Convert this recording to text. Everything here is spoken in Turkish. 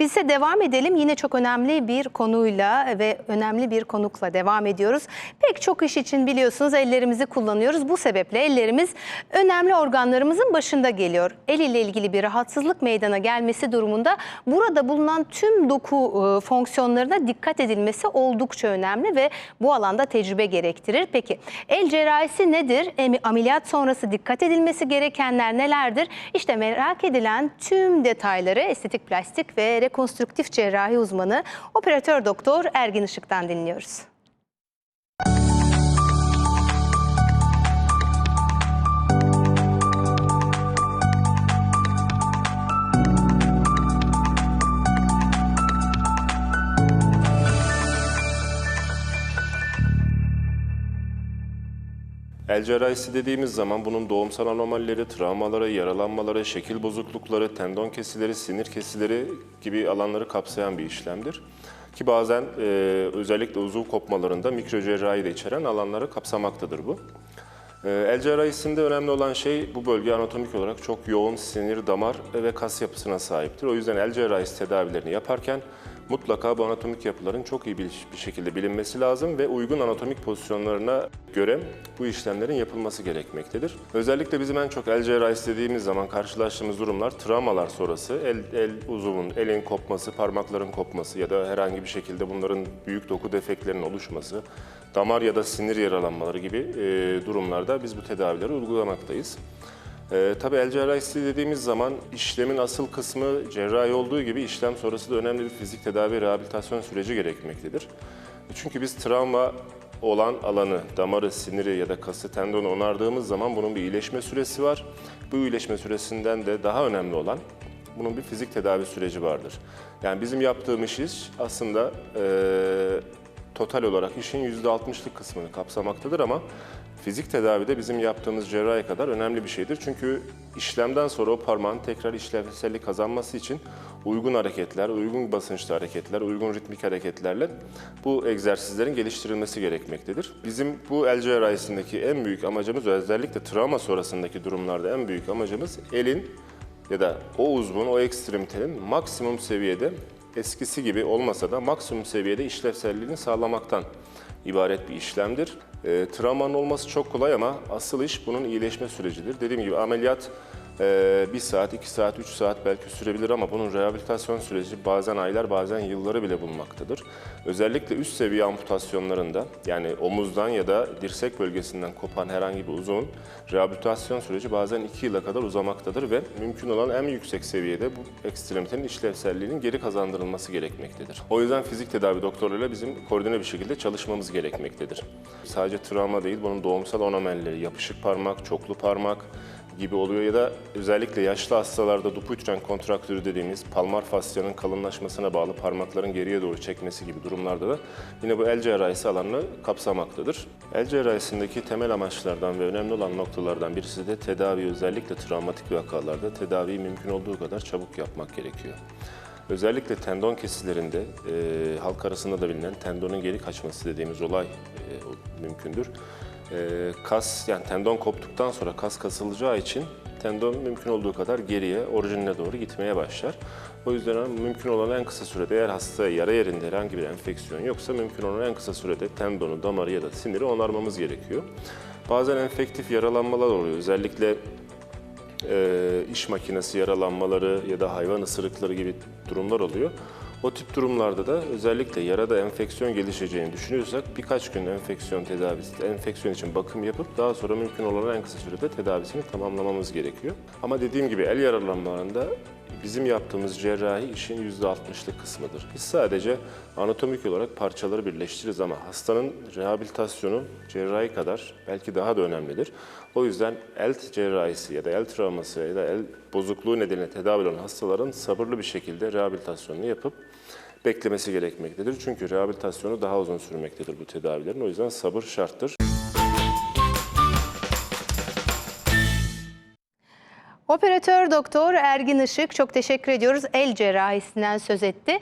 Biz ise devam edelim. Yine çok önemli bir konuyla ve önemli bir konukla devam ediyoruz. Pek çok iş için biliyorsunuz ellerimizi kullanıyoruz. Bu sebeple ellerimiz önemli organlarımızın başında geliyor. El ile ilgili bir rahatsızlık meydana gelmesi durumunda burada bulunan tüm doku e, fonksiyonlarına dikkat edilmesi oldukça önemli ve bu alanda tecrübe gerektirir. Peki el cerrahisi nedir? Ameliyat sonrası dikkat edilmesi gerekenler nelerdir? İşte merak edilen tüm detayları estetik plastik ve rekonstrüktif cerrahi uzmanı operatör doktor Ergin Işık'tan dinliyoruz. El cerrahisi dediğimiz zaman bunun doğumsal anomalileri, travmaları, yaralanmaları, şekil bozuklukları, tendon kesileri, sinir kesileri gibi alanları kapsayan bir işlemdir. Ki bazen e, özellikle uzuv kopmalarında mikrocerrahi de içeren alanları kapsamaktadır bu. E, el cerrahisinde önemli olan şey bu bölge anatomik olarak çok yoğun sinir, damar ve kas yapısına sahiptir. O yüzden el cerrahisi tedavilerini yaparken mutlaka bu anatomik yapıların çok iyi bir, şekilde bilinmesi lazım ve uygun anatomik pozisyonlarına göre bu işlemlerin yapılması gerekmektedir. Özellikle bizim en çok el cerrahisi dediğimiz zaman karşılaştığımız durumlar travmalar sonrası el, el uzuvun, elin kopması, parmakların kopması ya da herhangi bir şekilde bunların büyük doku defeklerinin oluşması, damar ya da sinir yaralanmaları gibi e, durumlarda biz bu tedavileri uygulamaktayız. Ee, tabii el cerrahisi dediğimiz zaman işlemin asıl kısmı cerrahi olduğu gibi işlem sonrası da önemli bir fizik tedavi rehabilitasyon süreci gerekmektedir. Çünkü biz travma olan alanı, damarı, siniri ya da kası, tendonu onardığımız zaman bunun bir iyileşme süresi var. Bu iyileşme süresinden de daha önemli olan bunun bir fizik tedavi süreci vardır. Yani bizim yaptığımız iş aslında eee total olarak işin %60'lık kısmını kapsamaktadır ama fizik tedavide bizim yaptığımız cerrahi kadar önemli bir şeydir. Çünkü işlemden sonra o parmağın tekrar işlevsellik kazanması için uygun hareketler, uygun basınçlı hareketler, uygun ritmik hareketlerle bu egzersizlerin geliştirilmesi gerekmektedir. Bizim bu el cerrahisindeki en büyük amacımız özellikle travma sonrasındaki durumlarda en büyük amacımız elin ya da o uzvun, o ekstremitenin maksimum seviyede eskisi gibi olmasa da maksimum seviyede işlevselliğini sağlamaktan ibaret bir işlemdir. E, travmanın olması çok kolay ama asıl iş bunun iyileşme sürecidir. Dediğim gibi ameliyat e, bir saat, iki saat, üç saat belki sürebilir ama bunun rehabilitasyon süreci bazen aylar, bazen yılları bile bulmaktadır. Özellikle üst seviye amputasyonlarında yani omuzdan ya da dirsek bölgesinden kopan herhangi bir uzun rehabilitasyon süreci bazen iki yıla kadar uzamaktadır ve mümkün olan en yüksek seviyede bu ekstremitenin işlevselliğinin geri kazandırılması gerekmektedir. O yüzden fizik tedavi doktorlarıyla bizim koordine bir şekilde çalışmamız gerekmektedir. Sadece travma değil, bunun doğumsal anomalileri, yapışık parmak, çoklu parmak, gibi oluyor ya da özellikle yaşlı hastalarda dupuytren kontraktürü dediğimiz palmar fasyanın kalınlaşmasına bağlı parmakların geriye doğru çekmesi gibi durumlarda da yine bu el cerrahisi alanını kapsamaktadır. El cerrahisindeki temel amaçlardan ve önemli olan noktalardan birisi de tedavi özellikle travmatik vakalarda tedaviyi mümkün olduğu kadar çabuk yapmak gerekiyor. Özellikle tendon kesilerinde e, halk arasında da bilinen tendonun geri kaçması dediğimiz olay e, mümkündür. E, kas yani tendon koptuktan sonra kas kasılacağı için tendon mümkün olduğu kadar geriye, orijinine doğru gitmeye başlar. O yüzden mümkün olan en kısa sürede eğer hasta yara yerinde herhangi bir enfeksiyon yoksa mümkün olan en kısa sürede tendonu, damarı ya da siniri onarmamız gerekiyor. Bazen enfektif yaralanmalar oluyor. Özellikle e, iş makinesi yaralanmaları ya da hayvan ısırıkları gibi durumlar oluyor. O tip durumlarda da özellikle yarada enfeksiyon gelişeceğini düşünüyorsak birkaç gün enfeksiyon tedavisi, enfeksiyon için bakım yapıp daha sonra mümkün olan en kısa sürede tedavisini tamamlamamız gerekiyor. Ama dediğim gibi el yaralanmalarında bizim yaptığımız cerrahi işin %60'lık kısmıdır. Biz sadece anatomik olarak parçaları birleştiririz ama hastanın rehabilitasyonu cerrahi kadar belki daha da önemlidir. O yüzden el cerrahisi ya da el travması ya da el bozukluğu nedeniyle tedavi olan hastaların sabırlı bir şekilde rehabilitasyonunu yapıp beklemesi gerekmektedir. Çünkü rehabilitasyonu daha uzun sürmektedir bu tedavilerin. O yüzden sabır şarttır. Operatör doktor Ergin Işık çok teşekkür ediyoruz. El cerrahisinden söz etti.